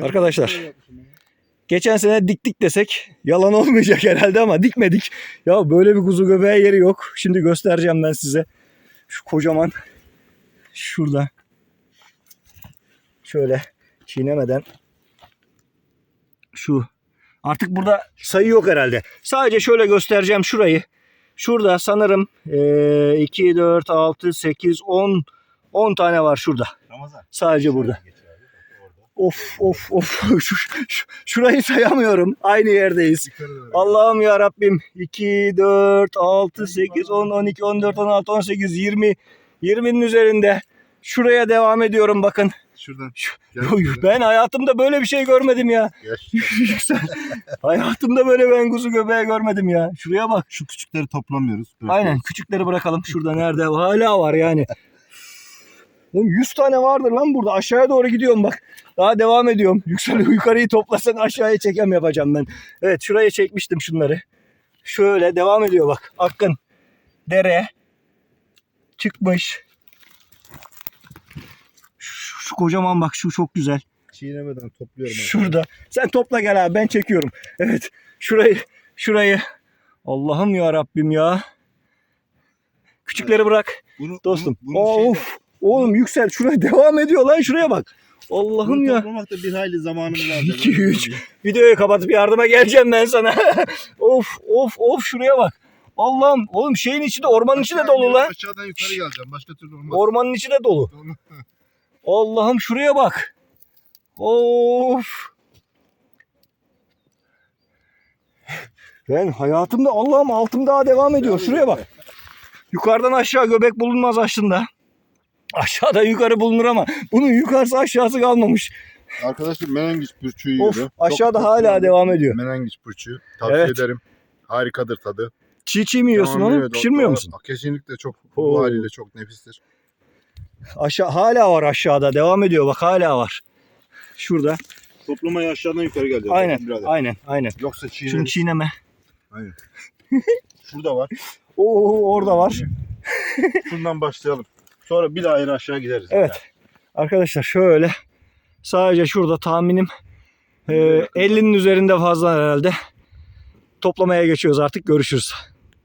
Arkadaşlar. ya. Geçen sene diktik desek yalan olmayacak herhalde ama dikmedik. Ya böyle bir kuzu göbeği yeri yok. Şimdi göstereceğim ben size. Şu kocaman şurada şöyle çiğnemeden şu artık burada sayı yok herhalde. Sadece şöyle göstereceğim şurayı. Şurada sanırım eee, 2, 4, 6, 8, 10 10 tane var şurada. Ramazan. Sadece burada. Geç abi, bak orada. Of of of. Şu, şu- şurayı sayamıyorum. Aynı yerdeyiz. Allah'ım ya Rabbim. 2, 4, 6, 8, 10, 12, 14, 16, 18, 20. 20'nin üzerinde. Şuraya devam ediyorum bakın. Şuradan. Şuradan. Ben hayatımda böyle bir şey görmedim ya. Hayatımda böyle ben kuzu göbeği görmedim ya. Şuraya bak. Şu küçükleri toplamıyoruz. Aynen küçükleri bırakalım. Şurada nerede? Hala var yani. Oğlum 100 tane vardır lan burada. Aşağıya doğru gidiyorum bak. Daha devam ediyorum. Yüksel yukarıyı toplasan aşağıya çekem yapacağım ben. Evet şuraya çekmiştim şunları. Şöyle devam ediyor bak. Akın. Dere. Çıkmış. Şu, şu kocaman bak şu çok güzel. Çiğnemeden topluyorum. abi. Şurada. Sen topla gel abi ben çekiyorum. Evet. Şurayı şurayı. Allah'ım ya Rabbim ya. Küçükleri bırak Bunu, dostum. Bunu, bunu şeyde- of. Oğlum yüksel şuraya devam ediyor lan şuraya bak. Allah'ım ya. toplamakta bir hayli zamanımız var. İki, üç. Videoyu kapatıp yardıma geleceğim ben sana. of of of şuraya bak. Allah'ım oğlum şeyin içinde ormanın içinde dolu lan. Aşağıdan yukarı geleceğim. Başka türlü olmaz. Ormanın içinde dolu. Allah'ım şuraya bak. Of. Ben hayatımda Allah'ım altım daha devam ediyor. Şuraya bak. Yukarıdan aşağı göbek bulunmaz aslında. Aşağıda yukarı bulunur ama bunun yukarısı aşağısı kalmamış. Arkadaşlar menengiç pürçüğü Of, yiyor. aşağıda Çok- hala devam ediyor. Menengiç pürçüğü. Tavsiye Evet. ederim. Harikadır tadı. Çiğ çiğ mi yiyorsun onu? evet, o- Pişirmiyor musun? Kesinlikle çok Oo. bu haliyle çok nefistir. Aşağı hala var aşağıda. Devam ediyor bak hala var. Şurada. Toplamaya aşağıdan yukarı geleceğiz. Aynen. Birader. Aynen. Aynen. Yoksa Şunu çiğneriz. çiğneme. Şurada var. Oo orada var. Şundan başlayalım. Sonra bir daha ayrı aşağı gideriz. Evet. Arkadaşlar şöyle sadece şurada tahminim e, 50'nin üzerinde fazla herhalde. Toplamaya geçiyoruz artık. Görüşürüz.